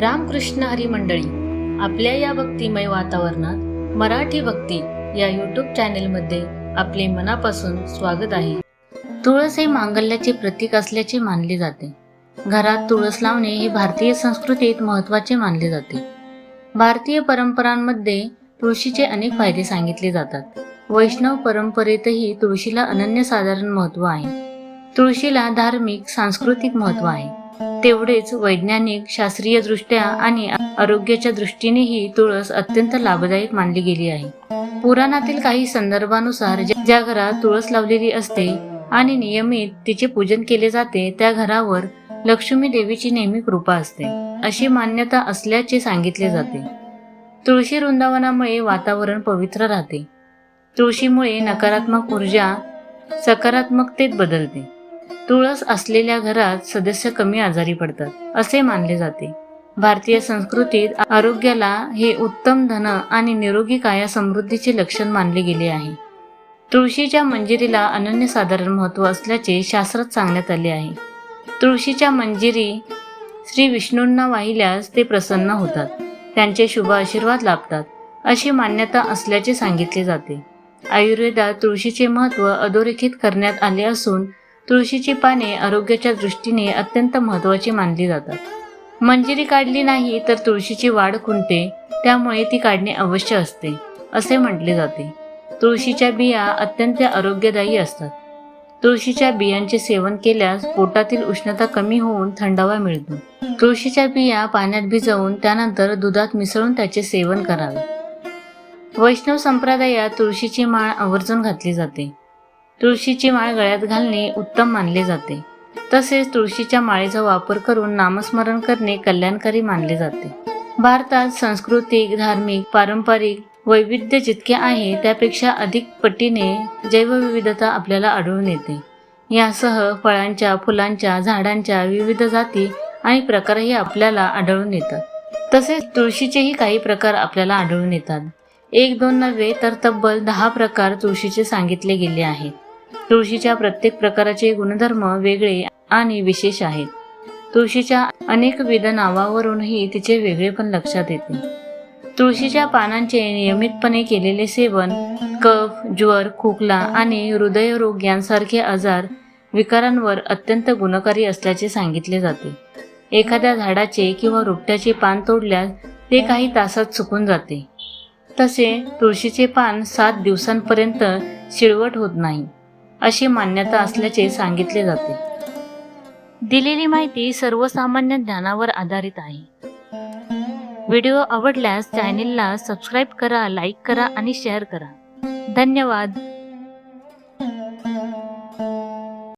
रामकृष्ण हरी मंडळी आपल्या या भक्तिमय वातावरणात मराठी भक्ती या यूट्यूब चॅनेलमध्ये आपले मनापासून स्वागत आहे. तुळस हे मांगल्याचे प्रतीक असल्याचे मानले जाते. घरात तुळस लावणे हे भारतीय संस्कृतीत महत्त्वाचे मानले जाते. भारतीय परंपरांमध्ये तुळशीचे अनेक फायदे सांगितले जातात. वैष्णव परंपरेतही तुळशीला अनन्यसाधारण महत्त्व आहे. तुळशीला धार्मिक सांस्कृतिक महत्त्व आहे. तेवढेच वैज्ञानिक शास्त्रीय दृष्ट्या आणि आरोग्याच्या दृष्टीनेही तुळस अत्यंत लाभदायक मानली गेली आहे. पुराणातील काही संदर्भानुसार ज्या घरात तुळस लावलेली असते आणि नियमित तिचे पूजन केले जाते त्या घरावर लक्ष्मी देवीची नेहमी कृपा असते अशी मान्यता असल्याचे सांगितले जाते. तुळशी वृंदावनामुळे वातावरण पवित्र राहते. तुळशीमुळे नकारात्मक ऊर्जा सकारात्मकतेत बदलते. तुळस असलेल्या घरात सदस्य कमी आजारी पडतात असे मानले जाते. भारतीय संस्कृतीत आरोग्याला हे उत्तम धन आणि निरोगी काया समृद्धीचे लक्षण मानले गेले आहे. तुळशीच्या मंजिरीला अनन्यसाधारण महत्त्व असल्याचे शास्त्रात सांगण्यात आले आहे. तुळशीच्या मंजिरी श्री विष्णूंना वाहिल्यास ते प्रसन्न होतात त्यांचे शुभ आशीर्वाद लाभतात अशी मान्यता असल्याचे सांगितले जाते. आयुर्वेदात तुळशीचे महत्त्व अधोरेखित करण्यात आले असून तुळशीची पाने आरोग्याच्या दृष्टीने अत्यंत महत्त्वाची मानली जातात. मंजिरी काढली नाही तर तुळशीची वाढ खुंटते त्यामुळे ती काढणे अवश्य असते असे म्हटले जाते. तुळशीच्या बिया अत्यंत आरोग्यदायी असतात. तुळशीच्या बियांचे सेवन केल्यास पोटातील उष्णता कमी होऊन थंडावा मिळतो. तुळशीच्या बिया पाण्यात भिजवून त्यानंतर दुधात मिसळून त्याचे सेवन करावे. वैष्णव संप्रदायात तुळशीची माळ आवर्जून घातली जाते. तुळशीची माळ गळ्यात घालणे उत्तम मानले जाते. तसेच तुळशीच्या माळेचा वापर करून नामस्मरण करणे कल्याणकारी मानले जाते. भारतात सांस्कृतिक धार्मिक पारंपरिक वैविध्य जितके आहे त्यापेक्षा अधिक पटीने जैवविविधता आपल्याला आढळून येते. यासह फळांच्या फुलांच्या झाडांच्या विविध जाती आणि प्रकारही आपल्याला आढळून येतात. तसेच तुळशीचेही काही प्रकार आपल्याला आढळून येतात. एक दोन नव्हे तर तब्बल दहा प्रकार तुळशीचे सांगितले गेले आहेत. तुळशीच्या प्रत्येक प्रकाराचे गुणधर्म वेगळे आणि विशेष आहेत. तुळशीच्या अनेक विध नावावरूनही तिचे वेगळेपण लक्षात येते. तुळशीच्या पानांचे नियमितपणे केलेले सेवन कफ ज्वर खोकला आणि हृदयरोग यांसारखे आजार विकारांवर अत्यंत गुणकारी असल्याचे सांगितले जाते. एखाद्या झाडाचे किंवा रोपट्याचे पान तोडल्यास ते काही तासात सुकून जाते. तसे तुळशीचे पान सात दिवसांपर्यंत शिळवट होत नाही. अशी मान्यता असल्याचे सांगितले जाते. दिलेली माहिती सर्वसामान्य ज्ञानावर आधारित आहे. व्हिडिओ आवडल्यास चॅनेलला सबस्क्राईब करा लाईक करा आणि शेअर करा. धन्यवाद.